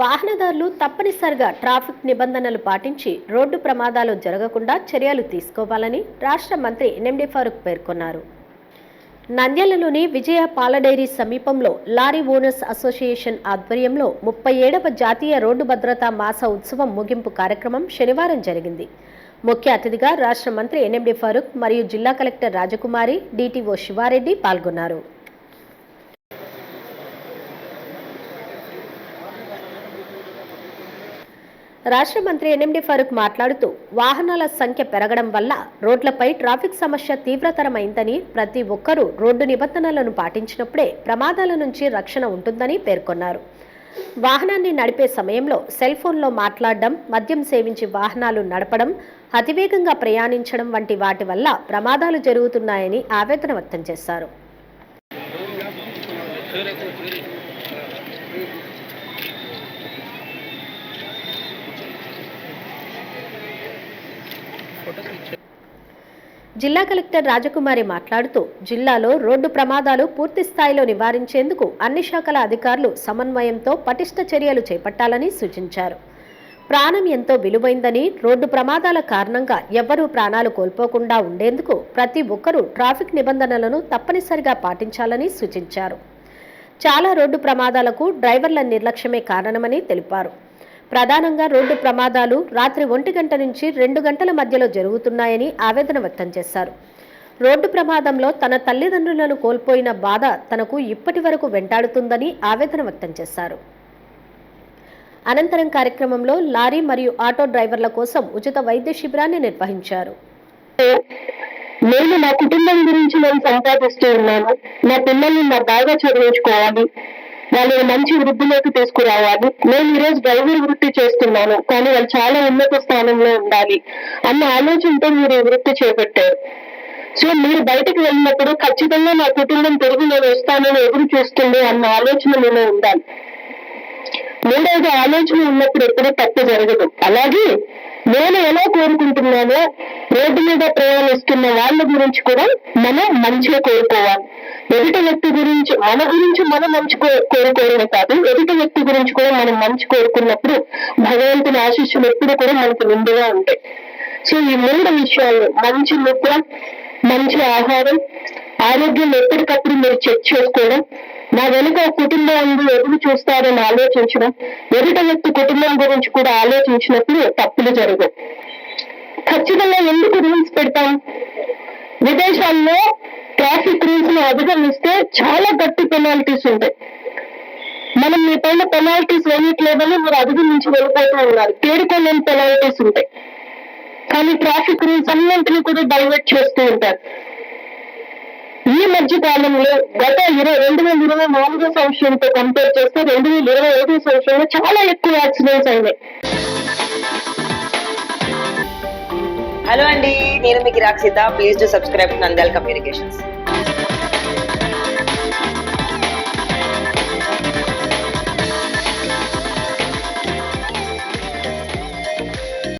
వాహనదారులు తప్పనిసరిగా ట్రాఫిక్ నిబంధనలు పాటించి రోడ్డు ప్రమాదాలు జరగకుండా చర్యలు తీసుకోవాలని రాష్ట్ర మంత్రి ఎన్ఎండి ఫారూక్ పేర్కొన్నారు. నంద్యాలలోని విజయ పాల డైరీ సమీపంలో లారీ ఓనర్స్ అసోసియేషన్ ఆధ్వర్యంలో ముప్పై ఏడవ జాతీయ రోడ్డు భద్రతా మాస ఉత్సవం ముగింపు కార్యక్రమం శనివారం జరిగింది. ముఖ్య అతిథిగా రాష్ట్ర మంత్రి ఎన్ఎండి ఫారూక్ మరియు జిల్లా కలెక్టర్ రాజకుమారి డిటిఓ శివారెడ్డి పాల్గొన్నారు. రాష్ట్ర మంత్రి ఎన్ఎండి ఫరూక్ మాట్లాడుతూ వాహనాల సంఖ్య పెరగడం వల్ల రోడ్లపై ట్రాఫిక్ సమస్య తీవ్రతరమైందని ప్రతి ఒక్కరూ రోడ్డు నిబంధనలను పాటించినప్పుడే ప్రమాదాల నుంచి రక్షణ ఉంటుందని పేర్కొన్నారు. వాహనాన్ని నడిపే సమయంలో సెల్ ఫోన్లో మాట్లాడడం మద్యం సేవించి వాహనాలు నడపడం అతివేగంగా ప్రయాణించడం వంటి వాటి వల్ల ప్రమాదాలు జరుగుతున్నాయని ఆవేదన వ్యక్తం చేశారు. జిల్లా కలెక్టర్ రాజకుమారి మాట్లాడుతూ జిల్లాలో రోడ్డు ప్రమాదాలు పూర్తి స్థాయిలో నివారించేందుకు అన్ని శాఖల అధికారులు సమన్వయంతో పటిష్ట చర్యలు చేపట్టాలని సూచించారు. ప్రాణం ఎంతో విలువైందని రోడ్డు ప్రమాదాల కారణంగా ఎవ్వరూ ప్రాణాలు కోల్పోకుండా ఉండేందుకు ప్రతి ఒక్కరూ ట్రాఫిక్ నిబంధనలను తప్పనిసరిగా పాటించాలని సూచించారు. చాలా రోడ్డు ప్రమాదాలకు డ్రైవర్ల నిర్లక్ష్యమే కారణమని తెలిపారు. ప్రధానంగా రోడ్డు ప్రమాదాలు రాత్రి ఒంటి గంట నుంచి రెండు గంటల మధ్యలో జరుగుతున్నాయని ఆవేదన వ్యక్తం చేశారు. రోడ్డు ప్రమాదంలో తన తల్లిదండ్రులను కోల్పోయిన బాధ తనకు ఇప్పటి వరకు వెంటాడుతుందని ఆవేదన వ్యక్తం చేశారు. అనంతరం కార్యక్రమంలో లారీ మరియు ఆటో డ్రైవర్ల కోసం ఉచిత వైద్య శిబిరాన్ని నిర్వహించారు. నేను నా కుటుంబం గురించి నేను సంపాదిస్తూ ఉన్నాను. నా పిల్లల్ని నా బాగా చదివించుకోవాలి. వాళ్ళని మంచి వృద్ధిలోకి తీసుకురావాలి. నేను ఈరోజు డ్రైవర్ వృత్తి చేస్తున్నాను కానీ వాళ్ళు చాలా ఉన్నత స్థానంలో ఉండాలి అన్న ఆలోచనతో మీరు ఈ వృత్తి చేపట్టారు. సో మీరు బయటకు వెళ్ళినప్పుడు ఖచ్చితంగా నా కుటుంబం తిరిగి నేను వస్తానని ఎదురు చూస్తుంది అన్న ఆలోచన మీలో ఉండాలి. మూడవది ఆలోచన ఉన్నప్పుడు ఎప్పుడూ తప్పు జరగదు. అలాగే నేను ఎలా కోరుకుంటున్నానో రోడ్డు మీద ప్రయాణిస్తున్న వాళ్ళ గురించి కూడా మనం మంచిగా కోరుకోవాలి. ఎదుటి వ్యక్తి గురించి మన గురించి మనం మంచి కో- కోరుకోవడమే కాదు. ఎదుటి వ్యక్తి గురించి కూడా మనం మంచి కోరుకున్నప్పుడు భగవంతుని ఆశీస్సులు ఎప్పుడు కూడా మనకు నిండుగా ఉంటాయి. సో ఈ మూడు విషయాలు మంచి నిద్ర మంచి ఆహారం ఆరోగ్యం ఎప్పటికప్పుడు మీరు చెక్ చేసుకోవడం నా వెనుక కుటుంబం ఉంది ఎదురు చూస్తారని ఆలోచించడం ఎదుట వ్యక్తి కుటుంబం గురించి కూడా ఆలోచించినప్పుడు తప్పులు జరగవు. ఖచ్చితంగా ఎందుకు రూల్స్ పెడతాం? విదేశాల్లో ట్రాఫిక్ అధిగమిస్తే చాలా గట్టి పెనాల్టీస్ ఉంటాయి. మనం మీ పైన పెనాల్టీస్ వేయట్లేదని మీరు అధిగమించి వెళ్ళిపోతూ ఉన్నారు. తేడుకోలేని పెనాల్టీస్ ఉంటాయి. కానీ ట్రాఫిక్ రూల్స్ అన్నింటినీ కూడా డైవర్ట్ చేస్తూ ఉంటారు. ఈ మధ్య కాలంలో గత ఇరవై రెండు వేల ఇరవై నాలుగో సంవత్సరంతో కంపేర్ చేస్తే రెండు వేల ఇరవై ఐదో సంవత్సరంలో చాలా ఎక్కువ యాక్సిడెంట్స్ అయినాయి. హలో అండి నేను మీకు Rakshita please to subscribe Nandal communications